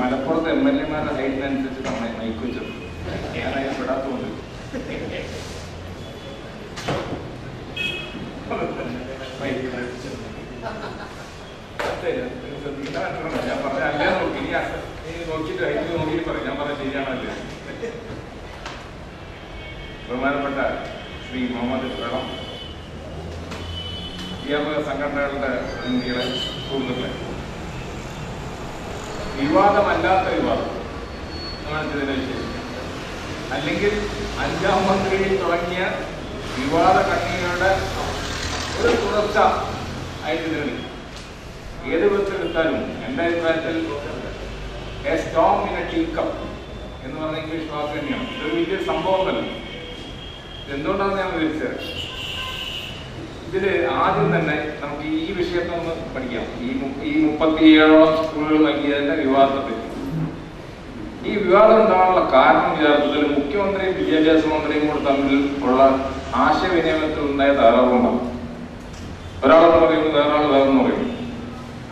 മലപ്പുറത്ത് M L എമാരുടെ ഹൈറ്റിനനുസരിച്ച് നമ്മൾ മൈക്ക് വെച്ചത് ഏറെ പെടാത്തതുകൊണ്ട്. ഞാൻ ബഹുമാനപ്പെട്ട ശ്രീ മുഹമ്മദ് പ്രണം വ്യാപക സംഘടനകളുടെ പ്രതിനിധികളെ സുഹൃത്തുക്കളെ വിവാദമല്ലാത്ത വിവാദം. എന്നാണ് വിശേഷം അല്ലെങ്കിൽ അഞ്ചാം മന്ത്രി തുടങ്ങിയ വിവാദ കണ്ണികളുടെ ഒരു തുടർച്ച ആയിട്ട് ഇതിന് ഏത് വിധത്തിലെടുത്താലും എന്റെ അഭിപ്രായത്തിൽ a storm in a teacup എന്ന് പറഞ്ഞ ഇംഗ്ലീഷ് വാക്ക് തന്നെയാണ്. ഇതൊരു വലിയ സംഭവമല്ല എന്തുകൊണ്ടാണ് ഞാൻ വിവരിച്ചത്? ഇതിൽ ആദ്യം തന്നെ നമുക്ക് ഈ വിഷയത്തെ ഒന്ന് പഠിക്കാം. ഈ ഈ ഈ മുപ്പത്തിയേഴോളം സ്കൂളുകൾ നൽകിയതിന്റെ വിവാദത്തെ. ഈ വിവാദം ഉണ്ടാകാനുള്ള കാരണം യഥാർത്ഥത്തിൽ മുഖ്യമന്ത്രിയും വിദ്യാഭ്യാസ മന്ത്രിയും കൂടെ തമ്മിൽ ഉള്ള ആശയവിനിമയത്തിൽ ഉണ്ടായ തകരാറുണ്ടാകും ഒരാളെന്ന് പറയുന്നു വേറൊരാൾ വേറെന്ന് പറയുന്നു.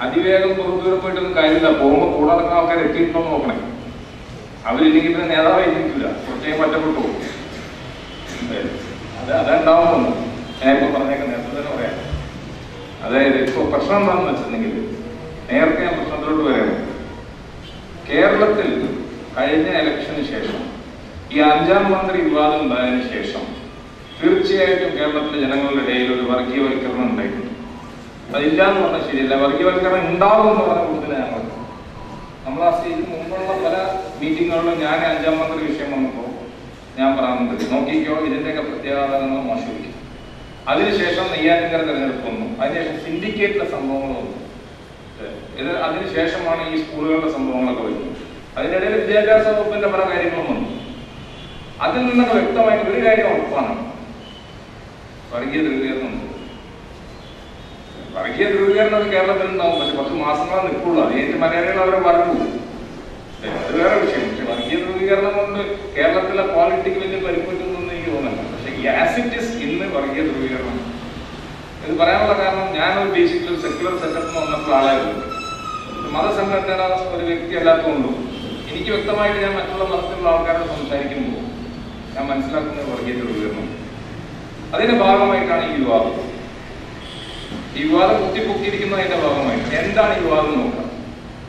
അതിവേഗം പുറത്തുവരെ പോയിട്ടൊന്നും കാര്യമില്ല. പോകുമ്പോൾ കൂടെ നടക്കുന്ന ആൾക്കാർ എത്തിയിട്ടുണ്ടോ നോക്കണേ. അവരില്ലെങ്കിൽ പിന്നെ നേതാവ് എത്തിയിട്ടില്ല കുറച്ചേ ഒറ്റപ്പെട്ടു അതെ അത് അതുണ്ടാവുന്നു ഞാൻ ഇപ്പൊ പറഞ്ഞേക്കാം നേരത്തെ തന്നെ പറയാം? അതായത് ഇപ്പൊ പ്രശ്നം എന്താണെന്ന് വെച്ചിട്ടുണ്ടെങ്കിൽ നേരത്തെ ഞാൻ പ്രശ്നത്തിലോട്ട് വരാം കേരളത്തിൽ കഴിഞ്ഞ ഇലക്ഷന് ശേഷം ഈ അഞ്ചാം മന്ത്രി വിവാദം ഉണ്ടായതിനു ശേഷം തീർച്ചയായിട്ടും കേരളത്തിലെ ജനങ്ങളുടെ ഇടയിൽ ഒരു വർഗീയവൽക്കരണം ഉണ്ടായിട്ടുണ്ട്. അതില്ല എന്ന് പറഞ്ഞാൽ ശരിയല്ല. വർഗീയവൽക്കരണം ഉണ്ടാവും എന്ന് പറഞ്ഞ കൂടുതൽ ഞങ്ങൾ നമ്മൾ ആ സ്റ്റേജിൽ മുമ്പുള്ള പല മീറ്റിങ്ങുകളിലും ഞാൻ അഞ്ചാം മന്ത്രി വിഷയം വന്നപ്പോൾ ഞാൻ പറയാൻ നോക്കിക്കോ ഇതിന്റെയൊക്കെ പ്രത്യാഘാതങ്ങൾ മോശമിരിക്കും അതിനുശേഷം നെയ്യാറ്റിൻകര തെരഞ്ഞെടുപ്പ് വന്നു അതിനുശേഷം സിൻഡിക്കേറ്റിലെ സംഭവങ്ങൾ വന്നു ഇത് അതിനുശേഷമാണ് ഈ സ്കൂളുകളുടെ സംഭവങ്ങളൊക്കെ വരുന്നത്. അതിനിടയിൽ വിദ്യാഭ്യാസ വകുപ്പിന്റെ പല കാര്യങ്ങളും വന്നു. അതിൽ നിന്നൊക്കെ വ്യക്തമായിട്ട് ഒരു കാര്യം ഉറപ്പാണ്. വർഗീയ ധ്രുവീകരണം. വർഗീയ ധ്രുവീകരണം കേരളത്തിൽ ഉണ്ടാവും പക്ഷെ കുറച്ച് മാസങ്ങളെ നിൽക്കുള്ളൂ. അത് കഴിഞ്ഞിട്ട് മലയാളികൾ അവരെ പറഞ്ഞു അത് വേറെ വിഷയം. പക്ഷെ വർഗീയ ധ്രുവീകരണം കൊണ്ട് കേരളത്തിലെ പോളിറ്റിക്കലിന്റെ വലിയ പരിപ്പറ്റൊന്നും എനിക്ക് തോന്നുന്നില്ല ഇന്ന് വർഗീയ ധ്രുവീകരണം. ഇത് പറയാനുള്ള കാരണം ഞാനൊരു ബേസിക്കലി ഒരു സെക്യുലർ സെറ്റപ്പ് വന്നപ്പോൾ ആളായിരുന്നു ഒരു മതസംഘടന ഒരു വ്യക്തി അല്ലാത്തതുകൊണ്ടും എനിക്ക് വ്യക്തമായിട്ട് ഞാൻ മറ്റുള്ള മതത്തിലുള്ള ആൾക്കാരോട് സംസാരിക്കുമ്പോൾ ഞാൻ മനസ്സിലാക്കുന്ന വർഗീയ ധ്രുവീകരണം. അതിന്റെ ഭാഗമായിട്ടാണ് ഈ വിവാദം ഈ വിവാദം കുത്തിപ്പൊക്കിയിരിക്കുന്നതിന്റെ ഭാഗമായിട്ട് എന്താണ് ഈ വിവാദം നോക്കുക?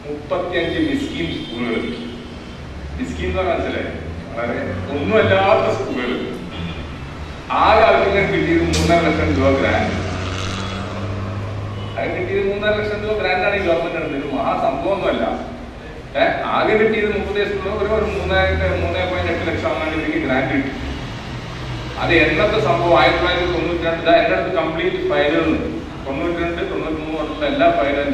മുപ്പത്തിയഞ്ച് മിസ്കീം സ്കൂളുകൾ മിസ്കീം എന്ന് പറഞ്ഞാൽ വളരെ ഒന്നുമല്ലാത്ത സ്കൂളുകൾ ആകെ ആൾക്കാർ കിട്ടിയത് മൂന്നര ലക്ഷം രൂപ ഗ്രാൻഡ് അത് കിട്ടിയത് മൂന്നര ലക്ഷം രൂപ ഗ്രാൻഡാണ് ഈ ഗവൺമെന്റ് എടുത്തത് ഇത് മഹാസംഭവമൊന്നുമല്ല ഏഹ് ആകെ കിട്ടിയത് മുപ്പത് ഒരു ഒരു മൂന്നേ മൂന്നേ പോയിന്റ് എട്ട് ലക്ഷം അങ്ങനെ എനിക്ക് ഗ്രാൻഡ് കിട്ടി. അത് എന്നത്തെ സംഭവം? ആയിരത്തി തൊള്ളായിരത്തി തൊണ്ണൂറ്റി രണ്ട് എന്റെ അടുത്ത് കംപ്ലീറ്റ് ഫയലുകളുണ്ട് തൊണ്ണൂറ്റി രണ്ട് തൊണ്ണൂറ്റി മൂന്ന് വർഷത്തെ എല്ലാ ഫയലും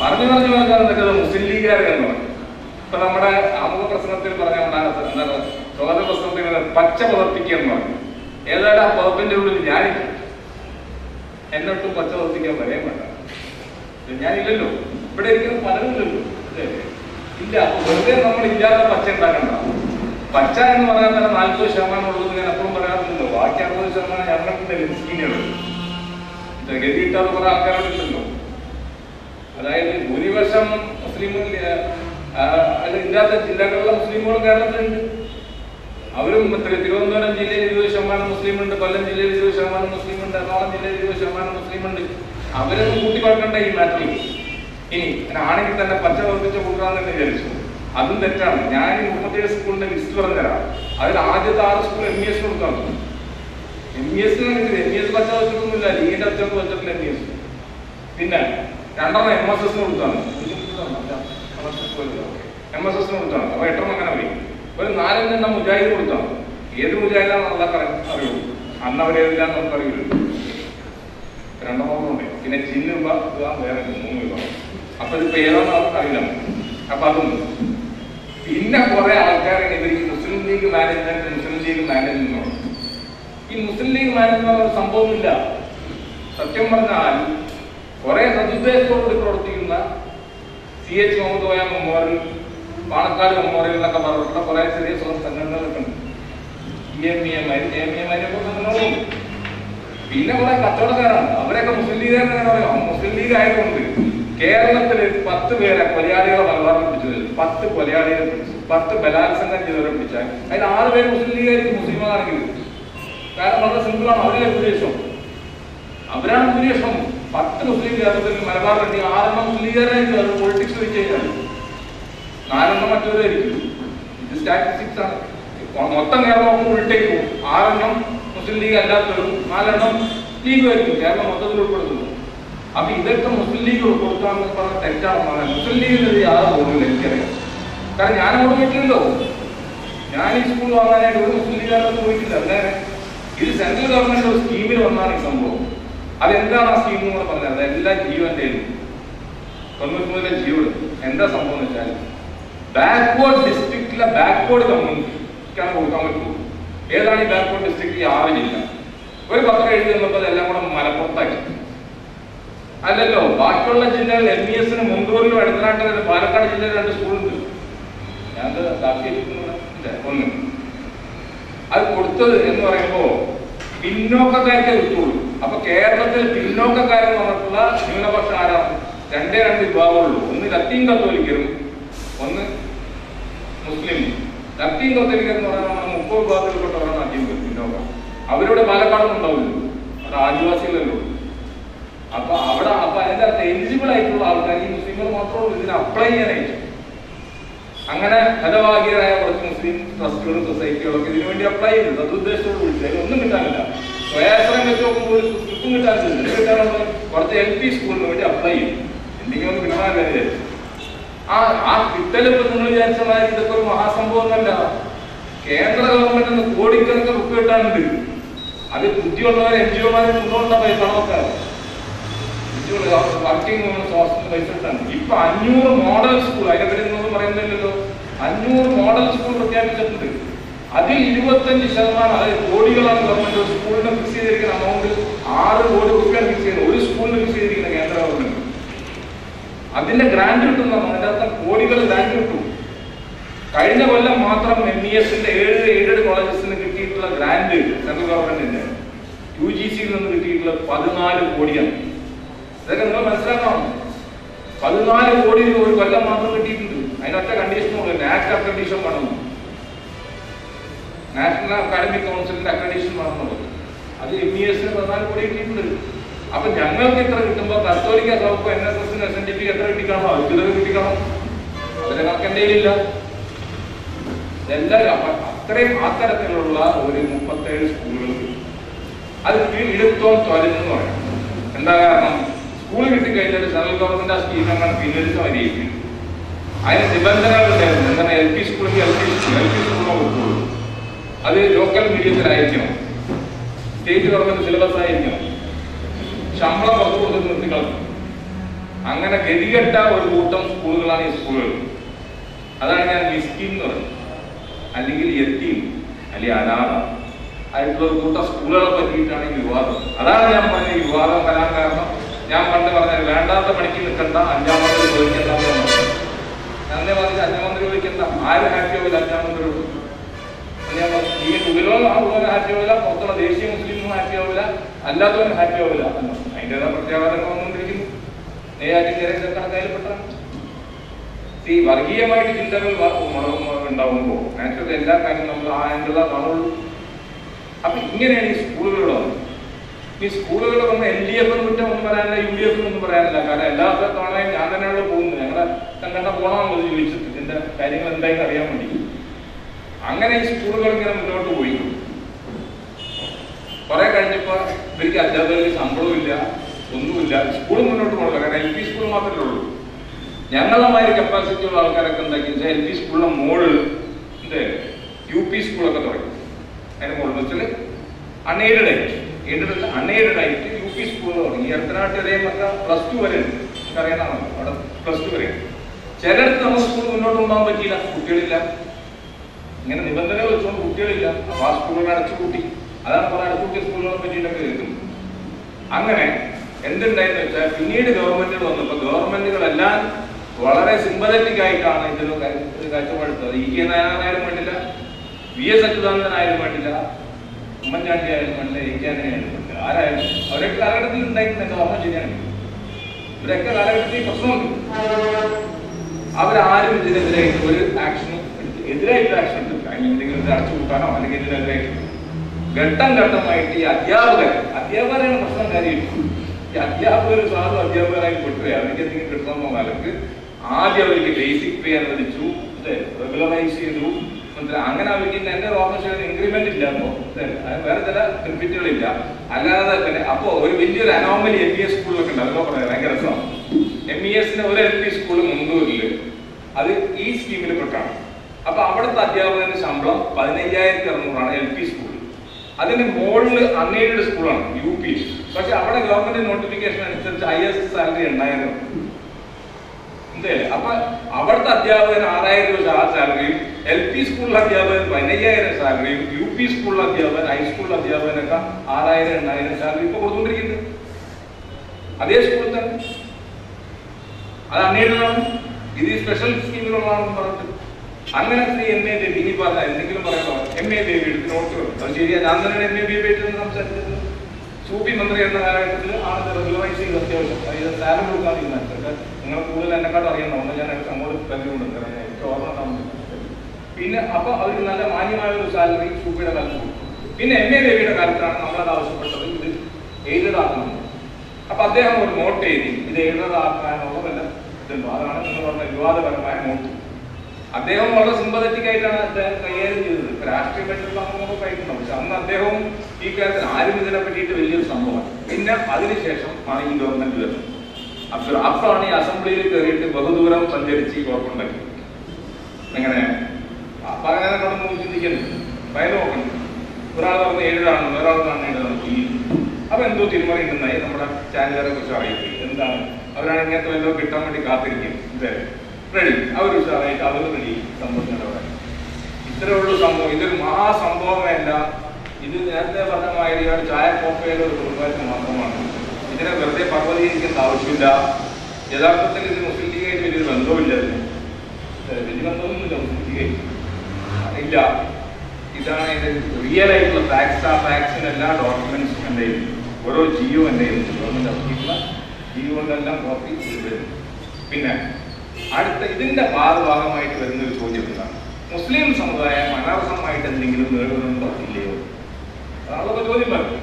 പറഞ്ഞു പറഞ്ഞു പറഞ്ഞാൽ നിൽക്കുന്നത് മുസ്ലിം ലീഗുകാരെന്ന് പറഞ്ഞു ഇപ്പൊ നമ്മുടെ ആമുഖ പ്രസംഗത്തിൽ പറഞ്ഞ എന്താണ് സ്വാതന്ത്ര്യ പ്രസംഗത്തിൽ പച്ച പതപ്പിക്കുക എന്ന് പറഞ്ഞു. ഏതായാലും ആ പതപ്പിന്റെ ഉള്ളിൽ ഞാനില്ല. എന്നിട്ടും പച്ച പതപ്പിക്കാൻ വരെയും വേണ്ട. ഞാനില്ലല്ലോ. ഇവിടെ ഇരിക്കുന്ന പലരും ഇല്ലല്ലോ അല്ലേ? ഇല്ല അപ്പൊ വെറുതെ നമ്മൾ ഇല്ലാത്ത പച്ച ഉണ്ടാക്കണ്ട. പച്ച എന്ന് പറയാൻ തന്നെ നാൽപ്പത് ശതമാനം ഉള്ളത് ഞാൻ എപ്പോഴും പറയാറുണ്ടല്ലോ. ബാക്കി അറുപത് ശതമാനം മിസ്കീനുകൾ. ഗതി കിട്ടാത്ത കുറെ ആൾക്കാരുണ്ടല്ലോ അതായത് ഭൂരിപക്ഷം മുസ്ലിം ഇല്ലാത്ത ജില്ലകളിലെ മുസ്ലിമുകൾ കേരളത്തിലുണ്ട്. അവരും തിരുവനന്തപുരം ജില്ലയിൽ ഇരുപത് ശതമാനം മുസ്ലിം ഉണ്ട് കൊല്ലം ജില്ലയിൽ ഇരുപത് ശതമാനം മുസ്ലിം ഉണ്ട് എറണാകുളം ജില്ലയിൽ ഇരുപത് ശതമാനം മുസ്ലിം ഉണ്ട് അവരൊന്നും കൂട്ടിക്കുഴക്കണ്ട ഈ മാറ്റി ഇനി ആണെങ്കിൽ തന്നെ പച്ച വർദ്ധിച്ച കൂട്ടാന്ന് വിചാരിച്ചു. അതും തെറ്റാണ്. ഞാൻ മുപ്പത്തേഴ് സ്കൂളിന്റെ ലിസ്റ്റ് പറഞ്ഞുതരാം. അതിൽ ആദ്യത്തെ ആറ് സ്കൂൾ എം ഇ എസ് കൊടുത്താണ് M E S M E S പച്ച വെച്ചിട്ടൊന്നുമില്ല ലീഡ് പച്ചക്ക് വെച്ചിട്ടില്ല എം ഇ എസ് പിന്നെ രണ്ടെണ്ണം എം എസ് എസ് കൊടുത്താണ്. എം എസ് എസ് കൊടുത്താണ്. അപ്പൊ എട്ടെണ്ണം അങ്ങനെ പോയി ഒരു നാലെണ്ണം മുജാഹിദ് കൊടുത്താണ് ഏത് മുജാഹിദാണെന്ന് അല്ല അറിയുള്ളൂ അന്ന് അവരേതില്ല നമുക്ക് അറിയില്ല രണ്ടെണ്ണം ഉണ്ട്. പിന്നെ ചിന്ന വിഭാഗം വേറെ മൂന്ന് വിഭാഗം. അപ്പൊ ഇതിപ്പോ ഏതാണെന്ന് അവർക്ക് അറിയില്ല. അപ്പൊ അതും പിന്നെ കുറെ ആൾക്കാരെ ഇവർക്ക് Muslim League management Muslim League management ഈ മുസ്ലിം ലീഗ് മാനേജ്മെന്റ് സംഭവമില്ല. സത്യം പറഞ്ഞാൽ കുറെ സദുദ്ദേശത്തോടുകൂടി പ്രവർത്തിക്കുന്ന C H Muhammad Koya memorial Panakkad memorial എന്നൊക്കെ പറഞ്ഞിട്ടുള്ള കുറെ ചെറിയ സ്വന്തം സംഘടനകളൊക്കെ പിന്നെ കുറെ കച്ചവടക്കാരാണ്. അവരൊക്കെ മുസ്ലിം ലീഗ് പറയാം. മുസ്ലിം ലീഗ് ആയതുകൊണ്ട് കേരളത്തിൽ പത്ത് പേരെ കൊലയാളികളെ മലബാറിൽ പിടിച്ചു പത്ത് കൊലയാളികളെ പിടിച്ചു. പത്ത് ബലാത്സംഗം ചെയ്തവരെ പിടിച്ചാൽ അതിൽ ആറ് പേര് മുസ്ലിം ലീഗായിരിക്കും മുസ്ലിമാണെങ്കിൽ കാരണം വളരെ സിമ്പിളാണ്. അവരുടെ ഭൂരിപക്ഷം. അവരാണ് ഭൂരിപക്ഷം. പത്ത് മുസ്ലിം കേരളത്തിൽ മലബാറിലുണ്ടെങ്കിൽ ആറെണ്ണം മുസ്ലിം ലീഗാരായിരിക്കും അവർ പൊളിറ്റിക്സ് വെച്ച് കഴിഞ്ഞാൽ നാലെണ്ണം മറ്റവരായിരിക്കും ഇത് സ്റ്റാറ്റിസ്റ്റിക്സ് ആണ്. മൊത്തം കേരളം ഉൾട്ടേക്കും ആറെണ്ണം മുസ്ലിം ലീഗ് അല്ലാത്തവരും നാലെണ്ണം ലീഗ് ആയിരിക്കും കേരളം മൊത്തത്തിൽ ഉൾപ്പെടുത്തുന്നു അപ്പൊ ഇതൊക്കെ മുസ്ലിം ലീഗ് ഉൾപ്പെടുത്താന്ന് പറഞ്ഞ തെറ്റാണെന്ന് പറയാം മുസ്ലിം ലീഗിനെതിരെ യാതൊരു തോന്നുന്നില്ല എനിക്കറിയാം കാരണം ഞാൻ അവിടെ പോയിട്ടില്ലല്ലോ. ഞാൻ ഈ സ്കൂൾ വാങ്ങാനായിട്ട് ഒരു മുസ്ലിം ലീഗുകാരൊന്നും പോയിട്ടില്ല. അങ്ങനെ ഇത് സെൻട്രൽ ഗവൺമെന്റ് ഒരു സ്കീമിൽ വന്നാണ് ഈ സംഭവം. അതെന്താണ് ആ സ്കീം എന്ന് പറഞ്ഞത്? അതെല്ലാം ജീവന്റെ തൊണ്ണൂറ്റി മൂന്നിലെ ജീവൻ എന്താ സംഭവം എന്ന് വെച്ചാൽ ബാക്ക്വേർഡ് ഡിസ്ട്രിക്റ്റിലെ ബാക്ക്വേർഡ് കമ്മ്യൂണിക്കാൻ കൊടുക്കാൻ പറ്റുള്ളൂ. ഏതാണ് ഈ ബാക്ക്വേർഡ് ഡിസ്ട്രിക്റ്റ് ആറ് ഒരു പത്രം എഴുതി തന്നപ്പോൾ അതെല്ലാം കൂടെ മലപ്പുറത്താക്കി. അല്ലല്ലോ ബാക്കിയുള്ള ജില്ലകൾ എം ഇ എസിന് മുണ്ടൂരിലും എടത്തനാട്ടിലും പാലക്കാട് ജില്ലയിൽ രണ്ട് സ്കൂളുണ്ട്. ഞാൻ ഇല്ല ഒന്ന്. അത് കൊടുത്തത് എന്ന് പറയുമ്പോ പിന്നോക്കക്കാർക്കേ കിട്ടുള്ളൂ. അപ്പൊ കേരളത്തിൽ പിന്നോക്കക്കാരെന്ന് പറഞ്ഞിട്ടുള്ള ന്യൂനപക്ഷം ആരാണ് രണ്ടേ രണ്ട് വിഭാഗമുള്ളൂ. ഒന്ന് ലത്തീൻ കത്തോലിക്കരും ഒന്ന് മുസ്ലിം ലത്തീൻ കത്തോലിക്കർ എന്ന് നമ്മുടെ മുപ്പത് വിഭാഗത്തിൽപ്പെട്ടവരാണ് അധികം പിന്നോക്കം അവരുടെ പാലക്കാടൊന്നും ഉണ്ടാവില്ലല്ലോ അവിടെ ആദിവാസികളല്ലോ. അപ്പൊ അവിടെ അപ്പൊ അതിന്റെ അർത്ഥം എലിജിബിൾ ആയിട്ടുള്ള ആൾക്കാർ ഈ മുസ്ലിങ്ങൾ മാത്രമേ ഉള്ളൂ. ഇതിന് അപ്ലൈ ചെയ്യാനായിട്ട്. അങ്ങനെ ഫലഭാഗ്യരായ കുറച്ച് മുസ്ലിം ട്രസ്റ്റുകളും സൊസൈറ്റികളൊക്കെ ഇതിനു വേണ്ടി അപ്ലൈ ചെയ്തു തദ്ദേശത്തോട് വിളിച്ചു അതിലൊന്നും കിട്ടാനില്ല. സ്വയാശ്രയം വെച്ച് നോക്കുമ്പോൾ ഒരു സ്ക്രിപ്റ്റും കിട്ടാനില്ല കിട്ടാനുള്ളത് കുറച്ച് എൽ പി സ്കൂളിന് വേണ്ടി അപ്ലൈ ചെയ്യും. എന്തെങ്കിലും ഒന്ന് കിട്ടണമല്ലേ ആ ആ കിട്ടൽ ഇപ്പൊ നിങ്ങൾ വിചാരിച്ച മാതിരി ഇതൊക്കെ ഒരു മഹാസംഭവമൊന്നല്ല കേന്ദ്ര ഗവൺമെന്റിന് കോടിക്കണക്കിന് ബുക്ക് കിട്ടാനുണ്ട്. അത് ബുദ്ധിയുള്ളവർ എൻ ജി ഒമാരെ മുന്നോട്ടുള്ള പൈസ പണമൊക്കെ വർക്കിംഗ് ഹോസ്റ്റലിൽ പൈസ ഇപ്പൊ അഞ്ഞൂറ് മോഡൽ സ്കൂൾ അതിനെ പറ്റി ഒന്നും പറയുന്നില്ലല്ലോ. അഞ്ഞൂറ് മോഡൽ സ്കൂൾ പ്രഖ്യാപിച്ചിട്ടുണ്ട്. അതിൽ ഇരുപത്തഞ്ച് ശതമാനം അതായത് കോടികളാണ് ഗവൺമെന്റ് സ്കൂളിന് ഫിക്സ് ചെയ്തിരിക്കുന്ന അമൗണ്ട് ആറ് കോടി രൂപയാണ് ഫിക്സ് ചെയ്യുന്നത്. ഒരു സ്കൂളിന് ഫിക്സ് ചെയ്തിരിക്കുന്ന കേന്ദ്ര ഗവൺമെന്റ് അതിന്റെ ഗ്രാൻഡ് കിട്ടുന്നതാണ് അതിന്റെ അർത്ഥം കോടികൾ ഗ്രാൻഡ് കിട്ടും. കഴിഞ്ഞ കൊല്ലം മാത്രം എം ഇ എസിന്റെ ഏഴ് എയ്ഡഡ് കോളേജസിന് കിട്ടിയിട്ടുള്ള ഗ്രാൻഡ് സെൻട്രൽ ഗവൺമെന്റിന്റെ യു ജി സിയിൽ നിന്ന് കിട്ടിയിട്ടുള്ള പതിനാല് കോടിയാണ്. അതൊക്കെ നിങ്ങൾ മനസ്സിലാക്കണം. പതിനാല് കോടി ഒരു കൊല്ലം മാത്രം കിട്ടിയിട്ടുണ്ട്. അതിനൊറ്റ കണ്ടീഷനുള്ളൂ നാഷണൽ അക്രഡീഷൻ വേണം. നാഷണൽ അക്കാഡമിക് കൗൺസിലിന്റെ അക്രഡീഷൻ വേണമെന്നുള്ളത് അത് എം ഇ എസിന് പതിനാല് കോടി കിട്ടിയിട്ടുണ്ട്. അപ്പൊ ഞങ്ങൾക്ക് ഇത്ര കിട്ടുമ്പോ കത്തോലിക്ക സഭക്ക് എൻ എസ് എസിന് എസ് എൻ ഡി പി എത്ര കിട്ടിക്കണം? ഇതൊക്കെ കിട്ടിക്കണം. അതിന്റെ കണക്ക് എന്റെ കയ്യിലില്ല എല്ലാവരും അപ്പൊ അത്രയും തരത്തിലുള്ള ഒരു മുപ്പത്തേഴ് സ്കൂളുകൾ അത് ഇടുത്തോം തൊലഞ്ഞെന്ന് പറയാം. എന്താ കാരണം? സ്കൂൾ കിട്ടിക്കഴിഞ്ഞാൽ സെൻട്രൽ ഗവൺമെന്റ് ആ സ്കീം അങ്ങനെ പിൻവലിച്ച വരികയും അതിന് നിബന്ധനകൾ ഉണ്ടായിരുന്നു. എന്താണ്? എൽ പി സ്കൂളിൽ L P school L P സ്കൂളിനോ കൊടുക്കുള്ളൂ. അത് ലോക്കൽ മീഡിയത്തിലായിരിക്കണം സ്റ്റേറ്റ് ഗവൺമെന്റ് സിലബസ് ആയിരിക്കണം. ശമ്പളം കുറച്ച് കൊടുത്ത് നിർത്തിക്കളഞ്ഞു അങ്ങനെ ഗതികെട്ട ഒരു കൂട്ടം സ്കൂളുകളാണ് ഈ സ്കൂളുകൾ. അതാണ് ഞാൻ മിസ്കിൻ എന്ന് പറയുന്നത്. അല്ലെങ്കിൽ എത്തീം അല്ലെങ്കിൽ അനാഥ ആയിട്ടുള്ള ഒരു കൂട്ടം സ്കൂളുകളെ പറ്റിയിട്ടാണ് ഈ വിവാദം. അതാണ് ഞാൻ പറഞ്ഞ വിവാദം വരാൻ കാരണം. ഞാൻ പണ്ട് പറഞ്ഞത് വേണ്ടാത്ത പണിക്ക് നിൽക്കണ്ട അഞ്ചാം മന്ത്രി ചോദിക്കണ്ട അന്നേ പറഞ്ഞ അഞ്ചാം മന്ത്രി വിളിക്കണ്ട ആരും ഹാപ്പി ആവില്ല അഞ്ചാം മന്ത്രി ഈ കുതിരോ ആ ഉള്ളവന് ഹാപ്പി ആവില്ല പുറത്തുള്ള ദേശീയ മുസ്ലിം ഹാപ്പി ആവില്ല അല്ലാത്തവരും ഹാപ്പി ആവില്ല എന്ന്. അതിന്റെതായ പ്രത്യാഘാതങ്ങൾ വന്നുകൊണ്ടിരിക്കുന്നു നെയ്യാറ്റിൻകര ഈ വർഗീയമായിട്ട് ചിന്തകൾ ഉണ്ടാവുമ്പോൾ നാച്ചുറൽ എല്ലാ കാര്യവും നമ്മൾ ആ ആംഗിളാ കാണുള്ളൂ അപ്പൊ ഇങ്ങനെയാണ് ഈ സ്കൂളുകൾ വന്നത് ഈ സ്കൂളുകൾ വന്ന് എൽ ഡി എഫ് കുറ്റം ഒന്നും പറയാനില്ല യു ഡി എഫ് ഒന്നും പറയാനില്ല. കാരണം എല്ലാ തവണയും ഞാൻ തന്നെയാണല്ലോ പോകുന്നത്. ഞങ്ങളെ കണ്ട പോകണമെന്നുള്ളത് ചോദിച്ചിട്ട് ഇതിന്റെ കാര്യങ്ങൾ എന്തായെന്ന് അറിയാൻ വേണ്ടി. അങ്ങനെ ഈ സ്കൂളുകൾ ഇങ്ങനെ മുന്നോട്ട് പോയി. കുറെ കഴിഞ്ഞപ്പോ ഇവർക്ക് അധ്യാപകർക്ക് ശമ്പളവുമില്ല ഒന്നുമില്ല. സ്കൂൾ മുന്നോട്ട് പോകണില്ല കാരണം എൽ പി സ്കൂൾ മാത്രമേ ഉള്ളൂ. ഞങ്ങളെ മാതിരി കപ്പാസിറ്റി ഉള്ള ആൾക്കാരൊക്കെ എന്താക്കി വെച്ചാൽ എൽ പി സ്കൂളിലെ മോൾ എന്ത്? യു പി സ്കൂളൊക്കെ തുടങ്ങി. അതിന് മോൾ വെച്ചാൽ അൺഎയ്ഡഡ് ആയിട്ട്. അൺഎയ്ഡഡ് ആയിട്ട് യു പി സ്കൂൾ തുടങ്ങി. എത്രനാട്ട് വരെയൊക്കെ പ്ലസ് ടു വരെ ഉണ്ട്. അറിയണമല്ലോ അവിടെ പ്ലസ് ടു വരെ. ചിലർക്ക് നമ്മൾ സ്കൂൾ മുന്നോട്ട് കൊണ്ടുപോകാൻ പറ്റിയില്ല. കുട്ടികളില്ല. ഇങ്ങനെ നിബന്ധനകൾ വെച്ചുകൊണ്ട് കുട്ടികളില്ല. അപ്പൊ ആ സ്കൂളുകൾ അടച്ചുപൂട്ടി. അതാണ് കുറെ സ്കൂൾ സ്കൂളുകളെ പറ്റിയിട്ടൊക്കെ കേൾക്കുന്നത് അങ്ങനെ എന്തുണ്ടായെന്ന് വെച്ചാൽ പിന്നീട് ഗവൺമെന്റ് വന്നപ്പോൾ ഗവൺമെന്റുകളെല്ലാം വളരെ സിമ്പതറ്റിക് ആയിട്ടാണ് ഇതിലൊരു കാഴ്ചപ്പാടുത്തത് ഇ. കെ. നായനായാലും വേണ്ടില്ല വി. എസ്. അച്യുതാനന്ദനായാലും വേണ്ടില്ല ഉമ്മൻചാണ്ടി ആയാലും വേണ്ടില്ല എ. കെ. ആനായാലും വേണ്ടില്ല. ആരായാലും അവരൊക്കെ കാലഘട്ടത്തിൽ ഉണ്ടായിട്ടുണ്ട് എന്റെ ഓർമ്മ ശരിയാണ്. ഇവരൊക്കെ കാലഘട്ടത്തിൽ പ്രശ്നമുണ്ട്. അവരാരും ഇതിനെതിരായിട്ട് ഒരു ആക്ഷനും എതിരായിട്ട് ആക്ഷൻ എടുത്തില്ല അല്ലെങ്കിൽ എന്തെങ്കിലും അടച്ചു കൂട്ടാനോ അല്ലെങ്കിൽ ഇതിനെതിരായിട്ട് ഘട്ടം ഘട്ടമായിട്ട് ഈ അധ്യാപകർ അധ്യാപകരാണ് പ്രശ്നം കാര്യം. ഈ അധ്യാപകർ സാധു അധ്യാപകരായി എനിക്ക് എന്തെങ്കിലും കിട്ടണമെന്നോ കാലത്ത് ആദ്യം അവർക്ക് ബേസിക് പേ അനുവദിച്ചു. റെഗുലറൈസ് ചെയ്തു? അങ്ങനെ അവർക്ക് എന്റെ ഓർമ്മ ഇൻക്രിമെന്റ് ഇല്ല അപ്പോ? വേറെ ചില ബെനിഫിറ്റുകളില്ല അല്ലാതെ തന്നെ അപ്പോ ഒരു വലിയൊരു അനോമലി എം ബി എസ് സ്കൂളിലൊക്കെ ഉണ്ട്. അതൊക്കെ പറയാം. ഭയങ്കര രസമാണ്. എം ഇ എസിന് ഒരു എൽ പി സ്കൂൾ മുണ്ടൂരിൽ അത് ഈ സ്കീമിൽ പെട്ടാണ്. അപ്പൊ അവിടുത്തെ അധ്യാപകന്റെ ശമ്പളം പതിനയ്യായിരത്തി അറുന്നൂറാണ് എൽ പി സ്കൂളിൽ അതിന് മുകളിൽ അൺഎയ്ഡഡ് സ്കൂളാണ് യു പി പക്ഷെ അവിടെ ഗവൺമെന്റ് നോട്ടിഫിക്കേഷൻ അനുസരിച്ച് ഐ എസ് സാലറി ഉണ്ടായിരുന്നു. അപ്പൊ അവിടുത്തെ അധ്യാപകൻ ആറായിരം രൂപ സാലറിയും എൽ പി സ്കൂളിലെ അധ്യാപകൻ പതിനയ്യായിരം സാലറിയും യു പി സ്കൂളിലെ അധ്യാപകൻ ഹൈസ്കൂളിലെ അധ്യാപകനൊക്കെ ആറായിരം എണ്ണായിരം സാലറി ഇപ്പൊ കൊടുത്തുകൊണ്ടിരിക്കുന്നത് അതേ സ്കൂളിൽ തന്നെ. അത് അൺഎയ്ഡഡാണ് ഇത് ഈ സ്പെഷ്യൽ സ്കീമിലുള്ളതാണെന്ന് പറഞ്ഞിട്ട് അങ്ങനെ സ്ത്രീ എം എ ബേബി ഇനി എന്തെങ്കിലും പറയാമോ എം എ ബേബി എടുത്ത് നോട്ട് അത് ശരിയാ. ഞാൻ തന്നെയാണ് എം എ ബേബി ആയിട്ട് സംസാരിച്ചത് സൂപ്പി മന്ത്രി എന്ന കാലഘട്ടത്തിൽ ആണ് റെഗുലറൈസ് ചെയ്ത് അത്യാവശ്യം. സാലറി കൊടുക്കാൻ തീരുമാനിച്ചത് നിങ്ങൾ കൂടുതൽ എന്നെക്കാട്ടും അറിയണം. ഞാൻ എടുത്ത് അങ്ങോട്ട് പരിചയമുണ്ട് എനിക്ക് ഓർമ്മ ഉണ്ടാവുന്നില്ല. പിന്നെ അപ്പൊ അവർക്ക് നല്ല മാന്യമായ ഒരു സാലറി സൂപ്പിയുടെ കാലത്ത് കൊടുക്കും പിന്നെ എം എ ബേബിയുടെ കാലത്താണ് നമ്മളത് ആവശ്യപ്പെട്ടത്. ഇത് എയ്ഡഡ് ആക്കണം അപ്പൊ അദ്ദേഹം ഒരു നോട്ട് എഴുതി. ഇത് എയ്ഡഡ് ആക്കാനുള്ള വല്ല ഇതുണ്ടോ അതാണ് നിങ്ങൾ പറഞ്ഞ വിവാദപരമായ നോട്ട് അദ്ദേഹം വളരെ സിമ്പതറ്റിക് ആയിട്ടാണ് അദ്ദേഹം കൈകാര്യം ചെയ്തത്. ഇപ്പൊ രാഷ്ട്രീയമായിട്ടുള്ള സംഭവമൊക്കെ പക്ഷെ അന്ന് അദ്ദേഹവും ഈ കാര്യത്തിൽ ആരും ഇതിനെ പറ്റിയിട്ട് വലിയൊരു സംഭവമാണ്. പിന്നെ അതിനുശേഷം ആണ് ഈ ഗവൺമെന്റ് വരുന്നത്. അപ്പോൾ അപ്പോഴാണ് ഈ അസംബ്ലിയിൽ കയറിയിട്ട് ബഹുദൂരം സഞ്ചരിച്ച് ഈ കുഴപ്പമുണ്ടാക്കി എങ്ങനെ അപ്പൊ അങ്ങനെ നമ്മൾ ചിന്തിക്കുന്നത് ഭയം നോക്കണം. ഒരാൾ പറഞ്ഞ ഏഴാണെന്ന് ഒരാൾ പറഞ്ഞ ഏഴാണ് അപ്പൊ എന്തോ തിരുമറി ഉണ്ടെന്നായി നമ്മുടെ ചാനലുകാരെ കുറിച്ച് അറിയിക്കും എന്താണ് അവരാണ് ഇങ്ങനത്തെ എന്തോ കിട്ടാൻ വേണ്ടി കാത്തിരിക്കും ഇതേ റെഡി അവർ ഉഷാറായിട്ട് അവർ റെഡി സംഭവത്തിന്റെ അവിടെ ഇത്രേ ഉള്ളൂ സംഭവം. ഇതൊരു മഹാസംഭവമേ അല്ല ഇത് നേരത്തെ പറഞ്ഞ മാതിരി ഒരു ചായ കോപ്പയുടെ ഒരു കുടുംബത്തിന് മാത്രമാണ്. ഇതിനെ വെറുതെ പർവതീകരിക്കേണ്ട ആവശ്യമില്ല. യഥാർത്ഥത്തിൽ ഇത് മുസ്ലിം ലീഗായിട്ട് വലിയൊരു ബന്ധമില്ലായിരുന്നു വലിയ ബന്ധമൊന്നുമില്ല മുസ്ലിം ലീഗ് ഇല്ല ഇതാണ് ഇത് റിയൽ ആയിട്ടുള്ള ഫാക്സ് ആ ഫാക്സിന് എല്ലാ ഡോക്യുമെന്റ്സും എന്റെ. ഓരോ ജിയോ എന്റെ. ഗവൺമെന്റ് ജിയോ ജിയോണ്ടെല്ലാം കോപ്പി പിന്നെ അടുത്ത ഇതിന്റെ ഭാഗമായിട്ട് വരുന്ന ഒരു ചോദ്യം എന്താണ് മുസ്ലിം സമുദായം അനർഹമായിട്ട് എന്തെങ്കിലും നേടുന്നുണ്ടോ ഇല്ലയോ? അതാണല്ലോ ചോദ്യം പറഞ്ഞു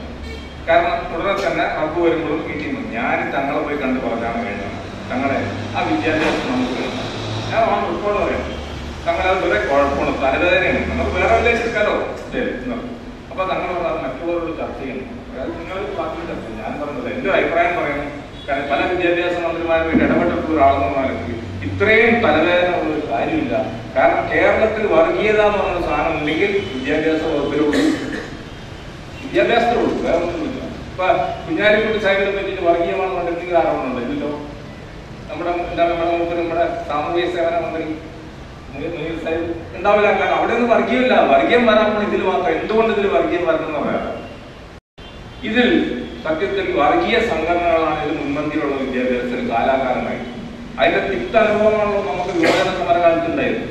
കാരണം ഉടനെ തന്നെ റബ്ബ് വരുമ്പോഴും കിട്ടിയിരുന്നു ഞാൻ തങ്ങളെ പോയി കണ്ടു പറഞ്ഞാണ് വേണ്ടത് തങ്ങളെ ആ വിദ്യാഭ്യാസം നമുക്ക് ഞാൻ ആ ഉൾപ്പെടെ പറയാം തങ്ങളെ അത് വേറെ കുഴപ്പമാണ് തലവേദനയാണ്. നമ്മൾ വേറെ വല്ല ചെറുക്കാലോ. അപ്പൊ തങ്ങളോട് അത് മറ്റുള്ളവരോട് ചർച്ച ചെയ്യണം. അതായത് നിങ്ങൾ ബാക്കി ചർച്ച. ഞാൻ പറഞ്ഞത് എന്റെ അഭിപ്രായം പറയണം. കാരണം പല വിദ്യാഭ്യാസ മന്ത്രിമാരും ഇടപെട്ടിട്ടുള്ള ഒരാളെന്ന് നിലയ്ക്ക് ഇത്രയും തലവേദന ഉള്ള ഒരു കാര്യമില്ല. കാരണം കേരളത്തിൽ വർഗീയത എന്ന് പറയുന്ന സാധനം ഉണ്ടെങ്കിൽ വിദ്യാഭ്യാസ വകുപ്പിലുള്ളൂ വിദ്യാഭ്യാസത്തിലുള്ളൂ വേറെ ഒന്നുമില്ല. ഇപ്പൊ കുഞ്ഞാലിക്കുട്ടി സാഹിബിനെ പറ്റിയിട്ട് വർഗീയമാണെന്ന് പറഞ്ഞ എന്തെങ്കിലും ആരോപണമുണ്ടോ ഇല്ലല്ലോ നമ്മുടെ എന്താണ് നമ്മുടെ സാമൂഹ്യ സേവന മന്ത്രി സാഹിബ് ഉണ്ടാവില്ല. കാരണം അവിടെ ഒന്നും വർഗീയമില്ല. വർഗീയം വരാൻ ഇതിൽ മാത്രം എന്തുകൊണ്ട് ഇതിൽ വർഗീയം വരണം എന്ന് പറയാം? ഇതിൽ സത്യത്തിൽ വർഗീയ സംഘടനകളാണ് ഇതിൽ മുൻപന്തിയിലുള്ള വിദ്യാഭ്യാസത്തിൽ കാലാകാലമായിട്ട് അതിന്റെ തിക്ത അനുഭവമാണല്ലോ നമുക്ക് സമരകാലത്ത് ഉണ്ടായിരുന്നു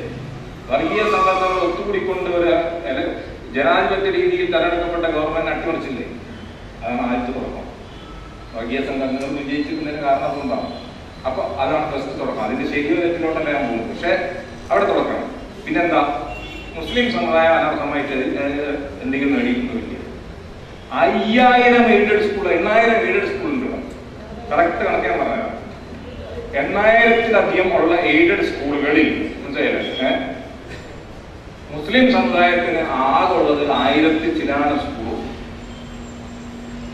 വർഗീയ സംഘടനകൾ ഒത്തുകൂടിക്കൊണ്ട് ഒരു എല- ജനാധിപത്യ രീതിയിൽ തെരഞ്ഞെടുക്കപ്പെട്ട ഗവൺമെന്റ് അട്ടിമറിച്ചില്ലേ? അതാണ് ആദ്യത്തെ തുടക്കം. വർഗീയ സംഘടനകൾ വിജയിച്ചിരുന്നതിന് കാരണം അതുകൊണ്ടാണ് അപ്പൊ അതാണ് ഫസ്റ്റ് തുടക്കം. അതിന്റെ ശരിയോ തെറ്റിലോട്ടല്ല ഞാൻ പോകുന്നത്. പക്ഷെ അവിടെ തുടക്കണം പിന്നെന്താ? മുസ്ലിം സമുദായം അനർഹമായിട്ട് എന്തെങ്കിലും എന്തെങ്കിലും നേടിയിട്ടുണ്ടില്ല അയ്യായിരം എയ്ഡഡ് സ്കൂൾ എണ്ണായിരം എയ്ഡഡ് സ്കൂൾ ഉണ്ട് കറക്റ്റ് കണക്കാൻ പറഞ്ഞത് എണ്ണായിരത്തിലധികം ഉള്ള എയ്ഡഡ് സ്കൂളുകളിൽ മുസ്ലിം സമുദായത്തിന് ആകെ ഉള്ളത് ആയിരത്തി ചിലാന സ്കൂളും.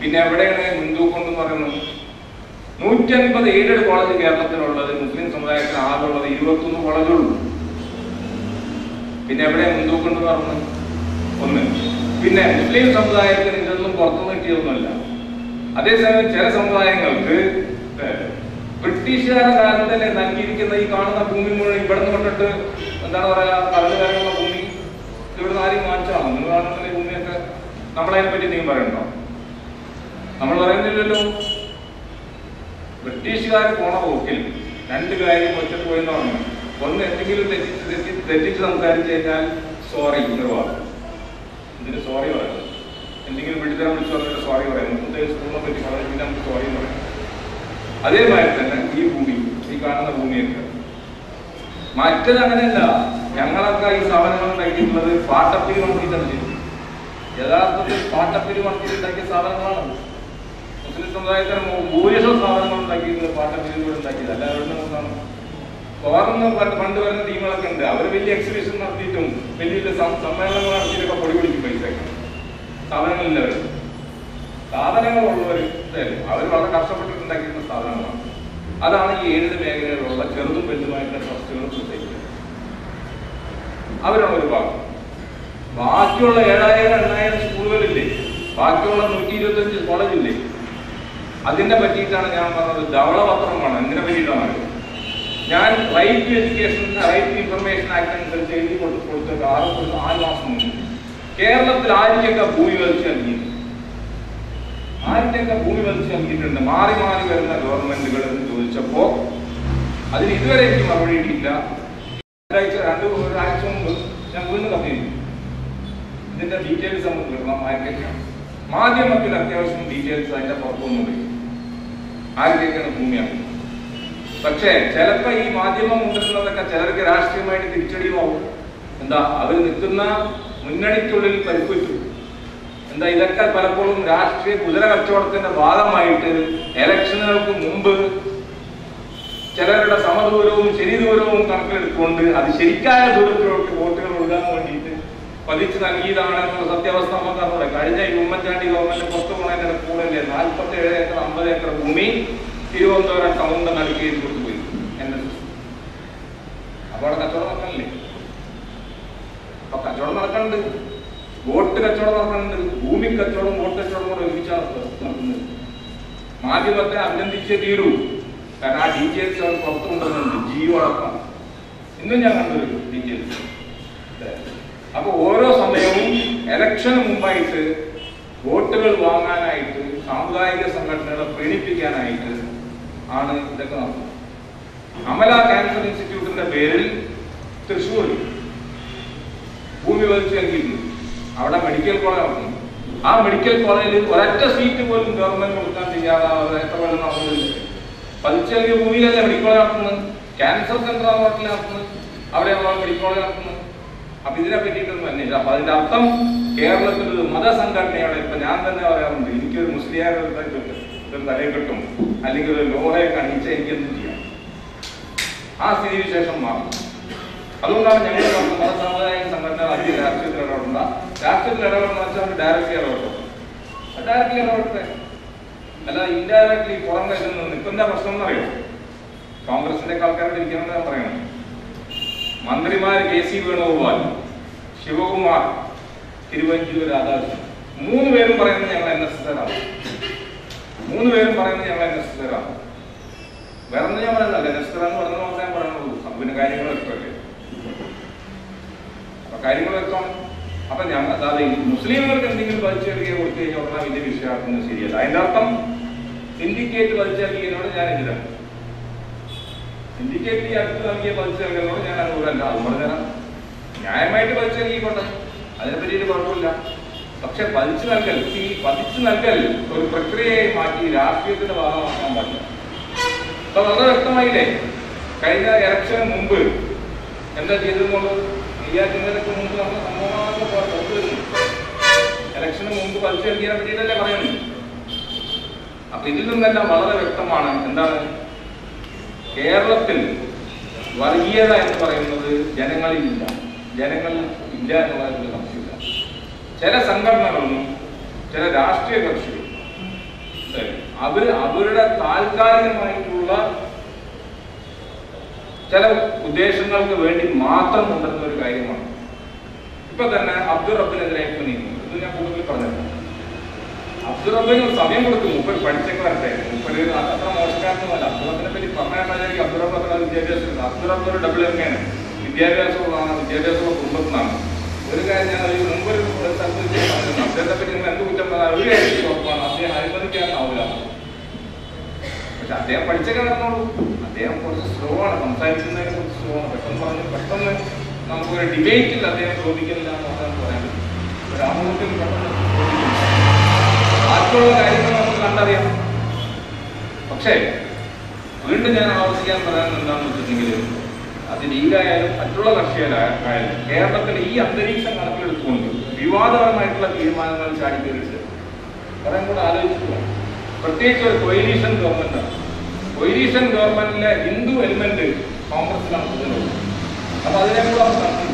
പിന്നെ എവിടെയാണ് ഹിന്ദു കൊണ്ട് പറയുന്നത്? നൂറ്റി അൻപത് എയ്ഡഡ് കോളേജ് കേരളത്തിലുള്ളത് മുസ്ലിം സമുദായത്തിന് ആകെ ഉള്ളത് ഇരുപത്തൊന്ന് കോളേജുള്ളൂ പിന്നെ എവിടെ ഹിന്ദു കൊണ്ട് പറഞ്ഞു ഒന്ന്. പിന്നെ മുസ്ലിം സമുദായത്തിന് ഇതൊന്നും പുറത്തുനിന്ന് കിട്ടിയതൊന്നുമല്ല. അതേസമയം ചില സമുദായങ്ങൾക്ക് ബ്രിട്ടീഷുകാരുടെ തന്നെ നൽകിയിരിക്കുന്ന ഈ കാണുന്ന ഭൂമി മുഴുവൻ ഇവിടെ നിന്ന് കൊണ്ടിട്ട് എന്താണ് പറയാ കടൽ കയറുന്ന ഭൂമി ഇവിടുന്ന് ആരെയും വാങ്ങിച്ചാണോ നിങ്ങൾ കാണുന്ന ഭൂമിയൊക്കെ നമ്മളതിനെ പറ്റി നീ പറയണ്ടോ നമ്മൾ പറയുന്നില്ലല്ലോ. ബ്രിട്ടീഷുകാർ പോണ പോക്കിൽ രണ്ട് കാര്യം ഒറ്റ പോയെന്ന് പറഞ്ഞു ഒന്ന് എന്തെങ്കിലും തെറ്റിച്ച് തെറ്റി- തെറ്റിച്ച് സംസാരിച്ചു കഴിഞ്ഞാൽ സോറി നിർവാഹം ഇതിന് സോറി പറയുന്നത്? എന്തെങ്കിലും വിടുതരം വിളിച്ചു പറഞ്ഞിട്ട് സോറി പറയാം മുപ്പത്തേഴ് സ്കൂളിനെ പറ്റി പറഞ്ഞു പിന്നെ നമുക്ക് സോറി പറയാം അതേമാതിരി തന്നെ ഈ ഭൂമി ഈ കാണുന്ന ഭൂമിയൊക്കെ. മറ്റത് അങ്ങനെയല്ല ഞങ്ങളൊക്കെ ഈ സ്ഥാപനങ്ങൾ ഉണ്ടാക്കിയിട്ടുള്ളത് പാട്ടപ്പിരി ചെയ്തത് യഥാർത്ഥത്തിൽ പാട്ടപ്പിരി ഉണ്ടാക്കിയ സ്ഥാപനങ്ങളാണ് മുസ്ലിം സമുദായത്തിന് ഭൂരിഷം സാധനങ്ങൾ സ്ഥാപനങ്ങൾ ഉണ്ടാക്കിയിട്ടുള്ളത് പാട്ടപ്പിരിയിലൂടെ ഉണ്ടാക്കിയത്. അല്ല അവരുടെ നോക്കാണ് പണ്ട് പണ്ട് വരുന്ന ടീമുകളൊക്കെ ഉണ്ട്. അവർ വലിയ എക്സിബിഷൻ നടത്തിയിട്ടും വലിയ വലിയ സമ്മേളനങ്ങൾ നടത്തിയിട്ടൊക്കെ പൊടി പിടിക്കും പൈസ സ്ഥാപനങ്ങളില്ലവർ സ്ഥാപനങ്ങളുള്ളവർ അവർ വളരെ കഷ്ടപ്പെട്ടിട്ടുണ്ടാക്കിയിരുന്ന സ്ഥാപനങ്ങളാണ് അതാണ് ഈ ഏഴ് മേഖലകളിലുള്ള ചെറുതും വലുതുമായിട്ടുള്ള ട്രസ്റ്റുകളും ശ്രദ്ധിക്കുന്നത് അവരാണ് ഒരു ഭാഗം. ബാക്കിയുള്ള ഏഴായിരം എണ്ണായിരം സ്കൂളുകളില്ലേ? ബാക്കിയുള്ള നൂറ്റി ഇരുപത്തഞ്ച് കോളേജില്ലേ? അതിനെ പറ്റിയിട്ടാണ് ഞാൻ പറഞ്ഞത് ധവളപത്രമാണ്. എന്തിനെ പറ്റിയിട്ടാണ് ഞാൻ right to education right to information act അനുസരിച്ച് എഴുതി കൊടുത്ത് കൊടുത്ത ആറ് ആറ് മാസം മുമ്പ് കേരളത്തിൽ ആരിക്കൊക്കെ ഭൂമി വലിച്ചു നൽകിയിട്ടുണ്ട് ആർക്കൊക്കെ ഭൂമി വലിച്ചു നൽകിയിട്ടുണ്ട്. മാറി മാറി വരുന്ന ഗവൺമെന്റുകൾ എന്ന് ചോദിച്ചപ്പോ അതിന് ഇതുവരെ എനിക്ക് മറുപടി കിട്ടിയില്ല ഒരാഴ്ച രണ്ട് ഒരാഴ്ച മുമ്പ് ഞാൻ വീണ്ടും കത്തിയിരിക്കും ഇതിന്റെ ഡീറ്റെയിൽസ് നമുക്ക് കിട്ടണം ആർക്കൊക്കെയാണ് മാധ്യമത്തിൽ അത്യാവശ്യം ഡീറ്റെയിൽസ് അതിന്റെ പുറത്തൊന്നും ആർക്കൊക്കെയാണ് ഭൂമിയാണ്. പക്ഷേ ചിലപ്പോ ഈ മാധ്യമം കൊണ്ടുവരുന്നതൊക്കെ ചിലർക്ക് രാഷ്ട്രീയമായിട്ട് തിരിച്ചടിയുമാവും. എന്താ? അവർ നിൽക്കുന്ന മുന്നണിക്കുള്ളിൽ പരിക്കുവച്ചു എന്താ ഇതൊക്കെ പലപ്പോഴും രാഷ്ട്രീയ കുതിര കച്ചവടത്തിന്റെ ഭാഗമായിട്ട് എലക്ഷനുകൾക്ക് മുമ്പ് ചിലരുടെ സമദൂരവും ശരിദൂരവും കണക്കിലെടുത്തുകൊണ്ട് അത് ശരിക്കായ ദൂരത്തിലോട്ട് വോട്ടുകൾ ഒഴുകാൻ വേണ്ടിയിട്ട് പതിച്ചു നൽകിയതാണ് എന്നുള്ള സത്യാവസ്ഥ നമുക്ക് അറിഞ്ഞൂടെ കഴിഞ്ഞ ഈ ഉമ്മൻചാണ്ടി ഗവൺമെന്റ് പുറത്തു പോകുന്നതിന്റെ കൂടുതലേ നാൽപ്പത്തി ഏഴ് ഏക്കർ അമ്പത് ഏക്കർ ഭൂമി തിരുവനന്തപുരം ടൗണിന്റെ നടുക്ക് കൊടുത്തുപോയി എന്റെ അപ്പൊ അവിടെ കച്ചവടം നടക്കണില്ലേ അപ്പൊ കച്ചവടം നടക്കുന്നുണ്ട് വോട്ട് കച്ചവടം നടക്കുന്നുണ്ട് ഭൂമി കച്ചവടം വോട്ട് കച്ചവടം കൂടെ ഒരുമിച്ചാണ് നടക്കുന്നത് മാധ്യമത്തെ അഭിനന്ദിച്ചേ തീരൂ. കാരണം ആ ഡീറ്റെയിൽസ് അവർ പുറത്തു ജിയോ അടക്കം. ഇന്നും ഞാൻ കണ്ടു ഡീറ്റെയിൽസ് അപ്പൊ ഓരോ സമയവും ഇലക്ഷന് മുമ്പായിട്ട് വോട്ടുകൾ വാങ്ങാനായിട്ട് സാമുദായിക സംഘടനകളെ പ്രേരിപ്പിക്കാനായിട്ട് ആണ് ഇതൊക്കെ നടത്തുന്നത്. അമല ക്യാൻസർ ഇൻസ്റ്റിറ്റ്യൂട്ടിന്റെ പേരിൽ തൃശ്ശൂരിൽ ഭൂമി വലിച്ചു നൽകിയിട്ടുണ്ട് അവിടെ മെഡിക്കൽ കോളേജ് നടത്തുന്നു ആ മെഡിക്കൽ കോളേജിൽ ഒരൊറ്റ സീറ്റ് പോലും ഗവൺമെന്റ് കൊടുക്കാൻ ചെയ്യാതെ എത്ര കൊല്ലം നടന്നില്ല. പതിച്ചു നൽകിയ ഭൂമിയിലല്ലേ മെഡിക്കൽ കോളേജ് നടത്തുന്നത്? ക്യാൻസർ സെന്റർ നാട്ടിൽ നടത്തുന്നത്. അവിടെയാണ് മെഡിക്കൽ കോളേജ് നടത്തുന്നത്. അപ്പൊ ഇതിനെ പറ്റിയിട്ടൊന്നും അന്വേഷിച്ചു അപ്പൊ അതിന്റെ അർത്ഥം കേരളത്തിൽ ഒരു മതസംഘടനയുടെ ഇപ്പൊ ഞാൻ തന്നെ പറയാറുണ്ട്. എനിക്കൊരു മുസ്ലിയാർ ഒരു തലയിൽ കിട്ടും. അല്ലെങ്കിൽ ഒരു ലോഹയെ കണിച്ച് എനിക്ക് എന്ത് ചെയ്യാം. ആ സ്ഥിതിവിശേഷം മാറും. അതുകൊണ്ടാണ് ഞങ്ങൾ മതസമുദായ സംഘടന സംഘടനകൾ അധികം രാഷ്ട്രീയത്തിൽ ഇടപെടണം വെച്ചാൽ അവർ ഡയറക്റ്റ്ലി ഇടപെട്ടു ഡയറക്റ്റ്ലി ഇടപെടട്ടെ അല്ല ഇൻഡയറക്ട്ലി പുറം കയ്യിൽ നിന്ന് ഇപ്പൊ എന്താ പ്രശ്നം എന്നറിയോ? കോൺഗ്രസിന്റെ ആൾക്കാരോട് ഇരിക്കണമെന്ന് ഞാൻ പറയണം. മന്ത്രിമാർ കെ സി വേണുഗോപാൽ ശിവകുമാർ തിരുവഞ്ചൂർ രാധാകൃഷ്ണൻ മൂന്ന് പേരും പറയുന്നത് ഞങ്ങൾ എൻ എസ് എസ് ആണ് മൂന്ന് പേരും പറയുന്നത് ഞങ്ങൾ എൻ എസ് എസ് ആണ് വേറെ ഞാൻ പറയുന്നില്ല. എൻ എസ് എസ് എന്ന് പറഞ്ഞത് മാത്രമേ ഞാൻ പറയുന്നുള്ളൂ. അപ്പൊ പിന്നെ കാര്യങ്ങൾ വ്യക്തമല്ലേ അപ്പൊ കാര്യങ്ങൾ വ്യക്തമാണ് അപ്പൊ അതായത് മുസ്ലിമുകൾക്ക് എന്തെങ്കിലും വലിച്ചെറിയ കൊടുത്തു കഴിഞ്ഞാൽ ഉടനെ വലിയ വിഷയമാക്കുന്നത് ശരിയല്ല. അതിന്റെ അർത്ഥം സിൻഡിക്കേറ്റ് വലിച്ചെടുക്കുന്നതിനോട് ഞാൻ എതിരാണ് സിൻഡിക്കേറ്റ് ഈ അടുത്ത് നൽകിയ വലിച്ചെടുക്കുന്നതിനോട് ഞാൻ അനുകൂലമല്ല. അതുകൊണ്ട് പറഞ്ഞാൽ ന്യായമായിട്ട് വലിച്ചെറിയിക്കോട്ടെ. അതിനെപ്പറ്റി കുഴപ്പമില്ല. പക്ഷെ പതിച്ചു നൽകൽ ഈ പതിച്ചു നൽകൽ ഒരു പ്രക്രിയയെ മാറ്റി രാഷ്ട്രീയത്തിന്റെ ഭാഗമാക്കാൻ പാടില്ല അപ്പൊ വളരെ വ്യക്തമായില്ലേ? കഴിഞ്ഞ ഇലക്ഷന് മുമ്പ് എന്താ ചെയ്തതെന്നുള്ളത് നെയ്യാറ്റിനൊക്കെ മുമ്പ് നമ്മൾ ഇലക്ഷന് മുമ്പ് പലിശ നൽകിയതിനെ പറ്റിയിട്ടല്ലേ പറയുന്നത്? അപ്പൊ ഇതിൽ നിന്നെല്ലാം വളരെ വ്യക്തമാണ് എന്താണ്? കേരളത്തിൽ വർഗീയത എന്ന് പറയുന്നത് ജനങ്ങളിൽ ഇല്ല. ജനങ്ങളിൽ ഇല്ല എന്നുള്ളതിൽ സംശയമില്ല ചില സംഘടനകളും ചില രാഷ്ട്രീയ കക്ഷികളും അവർ അവർ അവരുടെ താൽക്കാലികമായിട്ടുള്ള ചില ഉദ്ദേശങ്ങൾക്ക് വേണ്ടി മാത്രം കൊണ്ടുവരുന്ന ഒരു കാര്യമാണ്. ഇപ്പൊ തന്നെ അബ്ദുൾ റബ്ബിനെതിരെ ഇപ്പൊ നീങ്ങുന്നത് ഞാൻ കൂടുതൽ പറഞ്ഞിട്ടുണ്ട് അബ്ദുറബിന് സമയം കൊടുക്കും മുപ്പർ പഠിച്ചൊക്കെ വരട്ടെ മുപ്പര് അത്ര മോശക്കാരനൊന്നുമല്ല അബ്ദുറബിനെ പറ്റി പറഞ്ഞാൽ അത്ര വിദ്യാഭ്യാസം അബ്ദുറബ് ഒരു ഡബിൾ എം ആണ് വിദ്യാഭ്യാസമുള്ളതാണ് വിദ്യാഭ്യാസമുള്ള കുടുംബത്തിനാണ് ഒരു കാര്യം ഞാൻ ഈ മുമ്പ് ഒരു സ്ഥലത്ത് വെച്ച് പറഞ്ഞിരുന്നു അദ്ദേഹത്തെ പറ്റി നിങ്ങൾ എന്ത് കുറ്റം പറഞ്ഞാൽ ഒരു അദ്ദേഹം അനുവദിക്കാനാവില്ല പക്ഷെ അദ്ദേഹം പഠിച്ചൊക്കെ നടന്നോളൂ അദ്ദേഹം കുറച്ച് സ്ലോ ആണ് സംസാരിക്കുന്നതിനെ കുറച്ച് സ്ലോ ആണ് പെട്ടെന്ന് പെട്ടെന്ന് നമുക്കൊരു ഡിബേറ്റിൽ അദ്ദേഹം ചോദിക്കുന്നില്ല എന്ന് നമുക്ക് ചോദിക്കില്ല. ബാക്കിയുള്ള കാര്യങ്ങൾ നമുക്ക് കണ്ടറിയാം പക്ഷേ വീണ്ടും ഞാൻ ആവർത്തിക്കാൻ പറയാൻ എന്താണെന്ന് വെച്ചിട്ടുണ്ടെങ്കിൽ അത് ലീഗായാലും മറ്റുള്ള കക്ഷികളായാലും കേരളത്തിലെ ഈ അന്തരീക്ഷം കണക്കിലെടുത്തുകൊണ്ട് വിവാദപരമായിട്ടുള്ള തീരുമാനങ്ങൾ ചാടിക്കയറിയിട്ട് പറയാൻ കൂടെ ആലോചിക്കുക പ്രത്യേകിച്ച് ഒരു കൊയിലീഷൻ ഗവൺമെന്റാണ് കൊയിലീഷൻ ഗവൺമെന്റിലെ ഹിന്ദു എലിമെന്റ് കോൺഗ്രസിലാണ് കൂടുതലുള്ളത് അപ്പൊ അതിനെ കൂടെ കണക്കിൽ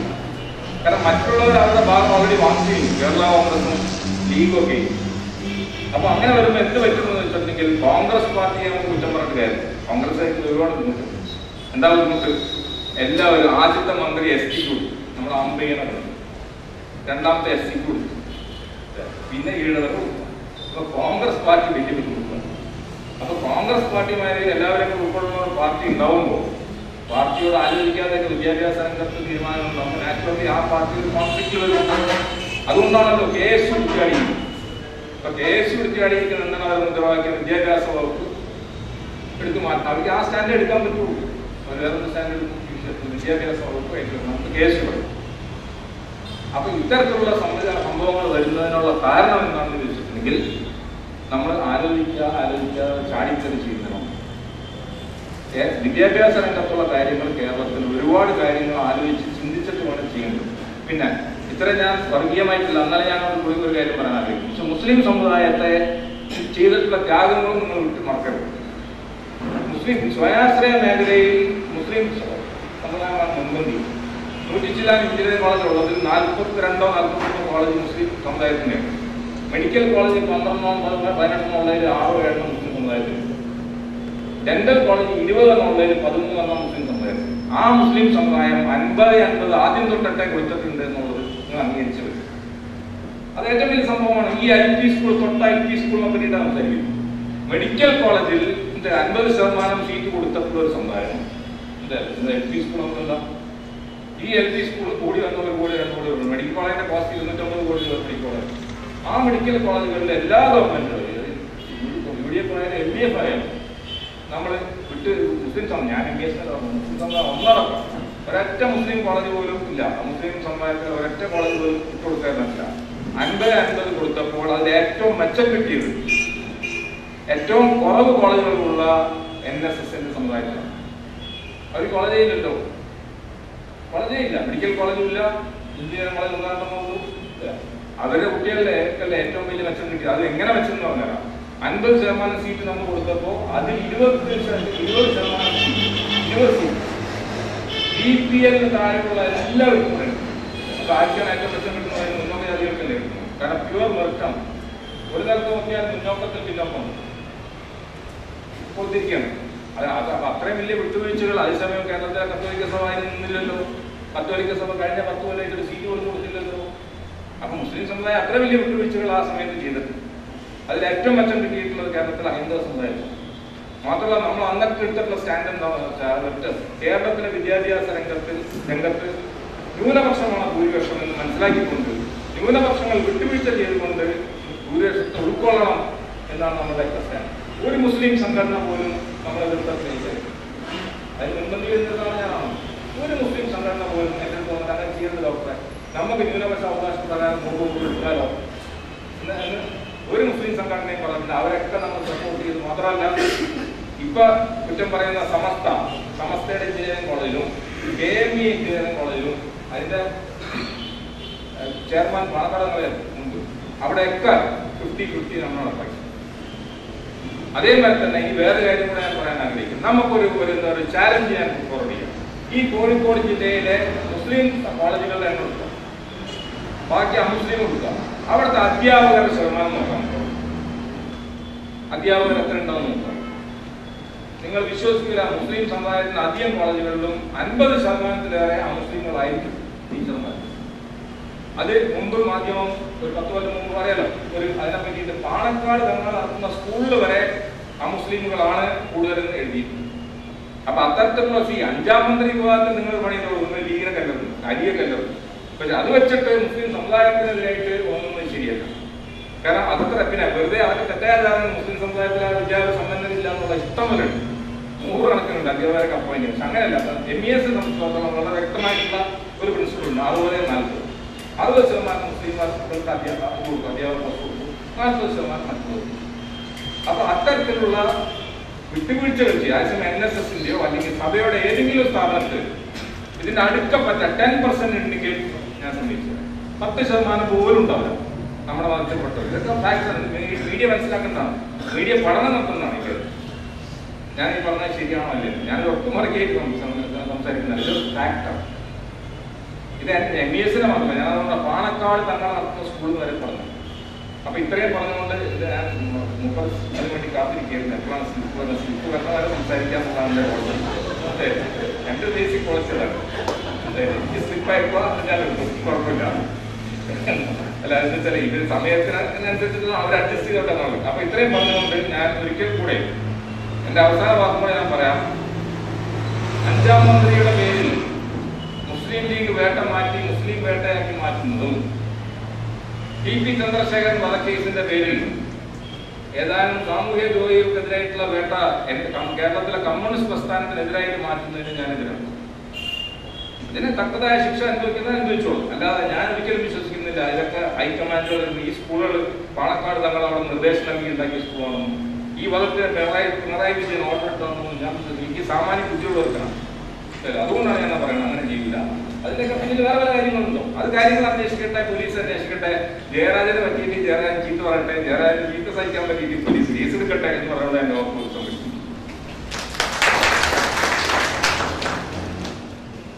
കാരണം മറ്റുള്ളവർ അവരുടെ ഭാഗം ഓൾറെഡി വാങ്ങിച്ചിരുന്നു കേരള കോൺഗ്രസും ലീഗൊക്കെ അപ്പൊ അങ്ങനെ വരുമ്പോൾ എന്ത് പറ്റുമെന്ന് വെച്ചിട്ടുണ്ടെങ്കിൽ കോൺഗ്രസ് പാർട്ടിയെ നമുക്ക് കുറ്റം പറഞ്ഞിട്ട് കാര്യം കോൺഗ്രസ് ഒരുപാട് ബുദ്ധിമുട്ട്. എന്താ ബുദ്ധിമുട്ട്? എല്ലാവരും ആദ്യത്തെ മന്ത്രി എസ് ടി കൂടി നമ്മുടെ അമ്പയ്യനെ രണ്ടാമത്തെ എസ് സി കൂടി പിന്നെ ഈഴവർ അപ്പൊ കോൺഗ്രസ് പാർട്ടി വലിയ ബുദ്ധിമുട്ടാണ്. അപ്പൊ കോൺഗ്രസ് പാർട്ടിമാരെ എല്ലാവരും ഉൾക്കൊള്ളുന്ന പാർട്ടി ഉണ്ടാവുമ്പോൾ പാർട്ടിയോട് ആലോചിക്കാതെ വിദ്യാഭ്യാസ രംഗത്ത് തീരുമാനം ഉണ്ടാവും നാച്ചുറലി ആ പാർട്ടിയിൽ കോൺഫ്ലിക്റ്റ് വരും അതുകൊണ്ടാണല്ലോ കേസ് പിടിച്ചടിക്കുന്നത് അപ്പൊ കേസ് പിടിച്ചടിയിരിക്കുന്ന എന്താണ് വിദ്യാഭ്യാസ വകുപ്പ് എടുത്തു മാറ്റണം. അവർക്ക് ആ സ്റ്റാൻഡ് എടുക്കാൻ പറ്റുള്ളൂ. വേറെ സ്റ്റാൻഡ് വിദ്യാഭ്യാസ വകുപ്പ് ഏറ്റെടുക്കും നമുക്ക് കേസ് വരും അപ്പൊ ഇത്തരത്തിലുള്ള സംവിധാന സംഭവങ്ങൾ വരുന്നതിനുള്ള കാരണം എന്താണെന്ന് ചോദിച്ചിട്ടുണ്ടെങ്കിൽ നമ്മൾ ആലോചിക്കുക ആലോചിക്കാതെ ചാടിക്കറി ചെയ്യുന്നതാണ് ഏ- വിദ്യാഭ്യാസ രംഗത്തുള്ള കാര്യങ്ങൾ കേരളത്തിൽ ഒരുപാട് കാര്യങ്ങൾ ആലോചിച്ച് ചിന്തിച്ചിട്ട് വേണം ചെയ്യേണ്ടത് പിന്നെ ഇത്ര ഞാൻ വർഗീയമായിട്ടില്ല. എന്നാലും ഞാൻ കുറിച്ച് ഒരു കാര്യം പറയാൻ ആഗ്രഹിക്കും പക്ഷെ മുസ്ലിം സമുദായത്തെ ചെയ്തിട്ടുള്ള ത്യാഗങ്ങളും നിങ്ങൾ വിട്ട് മറക്കരുത്. മുസ്ലിം സ്വയാശ്രയ മേഖലയിൽ മുസ്ലിം സമുദായമാണ് മുൻപന്തി നൂറ്റി ചില്ലാൻ എഞ്ചിനീയറിംഗ് കോളേജ് ഉള്ളതിൽ നാൽപ്പത്തിരണ്ടോ നാൽപ്പത്തൊന്നോ കോളേജ് മുസ്ലിം സമുദായത്തിന്റെയാണ് മെഡിക്കൽ കോളേജ് പന്ത്രണ്ടോ പതിനെട്ടെണ്ണോ ഉള്ളതിൽ ആറോ ഏഴോ മുസ്ലിം സമുദായത്തിന് ഡെന്റൽ കോളേജ് ഇരുപതെണ്ണം ഉള്ളതിൽ പതിമൂന്നെണ്ണം മുസ്ലിം സമുദായം ആ മുസ്ലിം സമുദായം അൻപത് അൻപത് ആദ്യം തൊട്ടട്ടെ കൊടുത്തിട്ടുണ്ട് എന്നുള്ളത് നിങ്ങൾ അംഗീകരിച്ചു വരും അത് ഏറ്റവും വലിയ സംഭവമാണ്. ഈ ഐ ടി സ്കൂൾ തൊട്ട ഐ ടി സ്കൂളിനെ പറ്റിയിട്ടാണ് സംസാരിക്കുന്നത് മെഡിക്കൽ കോളേജിൽ അൻപത് ശതമാനം സീറ്റ് കൊടുത്തപ്പോൾ ഒരു സമുദായം എൽ പി സ്കൂൾ ഒന്നുമില്ല ഈ എൽ പി സ്കൂൾ കൂടി വന്നവർ കൂടി കോടി രണ്ട് മെഡിക്കൽ കോളേജിന്റെ കോസ്റ്റ് ഇരുന്നൂറ്റമ്പത് കോടി മെഡിക്കൽ കോളേജ്. ആ മെഡിക്കൽ കോളേജുകളിലെ എല്ലാ ഗവൺമെന്റുകളും U D L D F ആയാലും നമ്മൾ വിട്ട് മുസ്ലിം സമയം ഞാൻ എം ബി എസ് മുസ്ലിം സമുദായം ഒന്നടക്കം. ഒരൊറ്റ മുസ്ലിം കോളേജ് പോലും ഇല്ല. മുസ്ലിം സമുദായത്തിൽ ഒരൊറ്റ കോളേജ് പോലും കൊടുക്കാറില്ല അൻപത് അൻപത് കൊടുത്തപ്പോൾ അതിൽ ഏറ്റവും മെച്ചം കിട്ടിയത് ഏറ്റവും കുറവ് കോളേജുകളുള്ള എൻ എസ് എസിന്റെ സമുദായത്തിലാണ്. അവർ കോളേജേ ഇല്ലല്ലോ. കോളേജേ ഇല്ല. മെഡിക്കൽ കോളേജും ഇല്ല. എഞ്ചിനീയറിംഗ് കോളേജ് ഉണ്ടാകണമെന്നുള്ളൂ അവരുടെ കുട്ടികളുടെ ഏറ്റവും വലിയ മെച്ചം കിട്ടിയത്. അത് എങ്ങനെ മെച്ചം എന്ന് പറഞ്ഞാൽ അൻപത് ശതമാനം സീറ്റ് നമ്മൾ കൊടുത്തപ്പോൾ അതിൽ ഇരുപത് ഇരുപത് ശതമാനം ഇരുപത് സീറ്റ് ബി പി എല്ലിന് താഴെയുള്ള എല്ലാവർക്കും. അപ്പൊ ആർക്കാണ് ഏറ്റവും കിട്ടുന്നത് മുന്നോക്ക കാരണം പ്യുവർ മെറിറ്റാണ് ഒരു തരത്തിൽ നോക്കിയാൽ മുന്നോക്കത്തിൽ പിന്നോക്കം കൊടുത്തിരിക്കുകയാണ് അത് അത് അപ്പൊ അത്രയും വലിയ വിട്ടുവീഴ്ചകൾ അതേസമയം കേരളത്തിലെ കത്തോലിക്ക സഭ നിന്നില്ലല്ലോ. കത്തോലിക്ക സഭ കഴിഞ്ഞ പത്ത് കൊല്ലമായിട്ട് ഒരു സീറ്റ് പോലും കൊടുത്തില്ലല്ലോ. അപ്പൊ മുസ്ലിം സമുദായം അത്ര വലിയ വിട്ടുവീഴ്ചകൾ ആ സമയത്ത് ചെയ്തിട്ടുണ്ട് അതിൽ ഏറ്റവും മെച്ചം കിട്ടിയിട്ടുള്ളത് കേരളത്തിലെ ഹൈന്ദവ സമുദായം മാത്രമല്ല നമ്മൾ അന്നൊക്കെ എടുത്തിട്ടുള്ള സ്റ്റാൻഡ് എന്താണെന്ന് വെച്ചാൽ ഒറ്റ കേരളത്തിലെ വിദ്യാഭ്യാസ രംഗത്തിൽ രംഗത്ത് ന്യൂനപക്ഷമാണ് ഭൂരിപക്ഷം എന്ന് മനസ്സിലാക്കിക്കൊണ്ട് ന്യൂനപക്ഷങ്ങൾ വിട്ടുവീഴ്ച ചെയ്തുകൊണ്ട് ഭൂരിപക്ഷത്തെ ഉൾക്കൊള്ളണം എന്നാണ് നമ്മുടെ സ്റ്റാൻഡ് ഒരു മുസ്ലിം സംഘടന പോലും നമ്മളെ എതിർത്ത അതിന് മുൻപന്തി വരുന്നതാണ് ഞാനാണ് ഒരു മുസ്ലിം സംഘടന പോലും എന്റെ തോന്നുന്നത് അങ്ങനെ ചെയ്യരുത് ഡോക്ടറെ. നമുക്ക് ന്യൂനപക്ഷ അവകാശ പ്രകാരം മുമ്പ് എടുക്കാലോ ഒരു മുസ്ലിം സംഘടനയും പറഞ്ഞില്ല. അവരൊക്കെ നമ്മൾ സപ്പോർട്ട് ചെയ്തു. മാത്രമല്ല ഇപ്പൊ കുറ്റം പറയുന്ന സമസ്ത സമസ്തയുടെ എഞ്ചിനീയറിംഗ് കോളേജിലും കെ എം ഇ എഞ്ചിനീയറിംഗ് കോളേജിലും അതിന്റെ ചെയർമാൻ പണക്കടങ്ങളെ ഉണ്ട് അവിടെയൊക്കെ ഫിഫ്റ്റി ഫിഫ്റ്റി നമ്മൾ ഉറപ്പാക്കി അതേമാതിരി തന്നെ ഈ വേറെ കാര്യം കൂടെ ഞാൻ പറയാൻ ആഗ്രഹിക്കുന്നു. നമുക്കൊരു ഒരു എന്താ ഒരു ചാലഞ്ച് ഞാൻ ഫോർവേഡ് ചെയ്യാം. ഈ കോഴിക്കോട് ജില്ലയിലെ മുസ്ലിം കോളേജുകളുടെ എണ്ണം എടുക്കാം. ബാക്കി അമുസ്ലിം കൊടുക്കാം അവിടുത്തെ അധ്യാപകരുടെ ശതമാനം നോക്കാം. അധ്യാപകർ എത്ര ഉണ്ടാവും നോക്കാം. നിങ്ങൾ വിശ്വസിക്കില്ല മുസ്ലിം സമുദായത്തിന് അധികം കോളേജുകളിലും അൻപത് ശതമാനത്തിലേറെ അമുസ്ലിങ്ങളായിരിക്കും ടീച്ചർമാർ അത് മുമ്പ് മാധ്യമം ഒരു പത്ത് കൊല്ലം മുമ്പ് പറയാലോ ഒരു അതിനെ പറ്റിയിട്ട് പാണക്കാട് തങ്ങൾ നടത്തുന്ന സ്കൂളിൽ വരെ അമുസ്ലിമുകളാണ് കൂടുതലെന്ന് എഴുതിയിട്ടുണ്ട് അപ്പൊ അത്തരത്തിലുള്ള ഈ അഞ്ചാം മന്ത്രി വിഭാഗത്തിൽ നിങ്ങൾ പണിയുന്നത് ഒന്ന് ലീഗിനെ കല്ലറുന്നു അരിയെ കല്ലറുന്നു പക്ഷെ അത് വെച്ചിട്ട് മുസ്ലിം സമുദായത്തിനെതിരായിട്ട് കാരണം അതൊക്കെ പിന്നെ വെറുതെ അതൊക്കെ തെറ്റായ ധാരണ മുസ്ലിം സമുദായത്തിലെ വിദ്യാഭ്യാസ സമ്പന്നരില്ല എന്നുള്ള ഇഷ്ടം ഇഷ്ടമല്ലുണ്ട് നൂറുകണക്കിനുണ്ട് അധ്യാപകരൊക്കെ അപ്പോയിന്റ് പക്ഷെ അങ്ങനെയല്ല എം ഇ എസ് സംബന്ധിച്ചിടത്തോളം വളരെ വ്യക്തമായിട്ടുള്ള ഒരു പ്രിൻസിപ്പിൾ ഉണ്ട്. അതുപോലെ നാൽപ്പത്. അറുപത് ശതമാനം മുസ്ലിംമാർക്ക് അധ്യാപക കൊടുക്കും അധ്യാപകർ കൊടുക്കും. നാൽപ്പത് ശതമാനം മറ്റുള്ളവർ അപ്പൊ അത്തരത്തിലുള്ള വിട്ടുവീഴ്ചകൾ ചെയ്യുക. അതേസമയം എൻ എസ് എസിന്റെയോ അല്ലെങ്കിൽ സഭയുടെ ഏതെങ്കിലും സ്ഥാപനത്തിൽ ഇതിന്റെ അടുക്കപ്പറ്റ ടെൻ പെർസെന്റ് ഉണ്ടെങ്കിൽ ഞാൻ സമ്മതിച്ചു പത്ത് ശതമാനം പോലും ഉണ്ടാവില്ല. നമ്മുടെ മതത്തിൽപ്പെട്ടവർ ഇതൊക്കെ മീഡിയ മനസ്സിലാക്കുന്നതാണ്. മീഡിയ പഠനം നടത്തുന്നതാണ് ഇത്. ഞാൻ ഈ പറഞ്ഞത് ശരിയാണോ അല്ലേ ഞാൻ ഒട്ടും ഒട്ടുമറക്കേറ്റ് സംസാരിക്കുന്നത് ഇത് ഫാക്ടാണ് ഇത് എം ഇ എസിനെ മാത്രമല്ല. ഞാൻ നമ്മുടെ പാണക്കാട് തങ്ങൾ നടത്തുന്ന സ്കൂൾ വരെ പറഞ്ഞു അപ്പൊ ഇത്രയും പറഞ്ഞുകൊണ്ട് ഇത് ഞാൻ മുപ്പത് അതിന് വേണ്ടി കാത്തിരിക്കുകയായിരുന്നു. എപ്പോഴാണ് സ്ലിപ്പ് വരുന്നത് സ്ലിപ്പ് വരുന്ന വരെ സംസാരിക്കാൻ പോകാനുള്ള അതെ. രണ്ട് ബേസിക് കോഴ്സുകളാണ് അതെ. എനിക്ക് സ്ലിപ്പായപ്പോ ഞാൻ കുഴപ്പമില്ല. അല്ല എന്താ ഇവർ ഇത് സമയത്തിനനുസരിച്ചിട്ട് അവർ അഡ്ജസ്റ്റ് ചെയ്തോട്ടെന്നാണ് അപ്പൊ ഇത്രയും പറഞ്ഞുകൊണ്ട് ഞാൻ ഒരിക്കൽ കൂടെ എന്റെ അവസാന വാക്കും കൂടെ ഞാൻ പറയാം. അഞ്ചാം മന്ത്രിയുടെ പേരിൽ മുസ്ലിം ലീഗ് വേട്ട മാറ്റി മുസ്ലിം വേട്ടയാക്കി മാറ്റുന്നതും ടി പി ചന്ദ്രശേഖരൻ വധക്കേസിന്റെ പേരിൽ ഏതാനും സാമൂഹ്യ ദ്രോഹികൾക്കെതിരായിട്ടുള്ള വേട്ട എന്റെ കേരളത്തിലെ കമ്മ്യൂണിസ്റ്റ് പ്രസ്ഥാനത്തിനെതിരായിട്ട് മാറ്റുന്നതിന് ഞാൻ എതിരാണ് ഇതിന് തക്കതായ ശിക്ഷ അനുഭവിക്കുന്നത് അനുഭവിച്ചോളൂ. അല്ലാതെ ഞാൻ ഒരിക്കലും വിശ്വസിക്കുന്നില്ല ഇതൊക്കെ ഹൈക്കമാൻഡിലുള്ള ഈ സ്കൂളുകൾ പാണക്കാട് തങ്ങൾ അവിടെ നിർദ്ദേശം നൽകി ഉണ്ടാക്കിയ സ്കൂളാണെന്നും ഈ വകുപ്പിന് പിണറായി പിണറായി വിജയൻ ഓർഡർ ഇട്ടതെന്നും ഞാൻ. എനിക്ക് സാമാന്യ ബുദ്ധിയുള്ളവർക്കാണ് അതുകൊണ്ടാണ് ഞാൻ പറയുന്നത് അങ്ങനെ ചെയ്യില്ല. അതിലൊക്കെ പിന്നിൽ വേറെ പല കാര്യങ്ങളുണ്ടോ? അത് കാര്യങ്ങൾ അന്വേഷിക്കട്ടെ പോലീസ് അന്വേഷിക്കട്ടെ ജയരാജനെ പറ്റിയിട്ട് ജയരാജൻ ചീത്ത പറയട്ടെ ജയരാജൻ ചീത്ത സഹിക്കാൻ പറ്റിയിട്ട് പോലീസ് കേസ് എടുക്കട്ടെ എന്ന് പറയുന്നത് എന്റെ ഓർമ്മ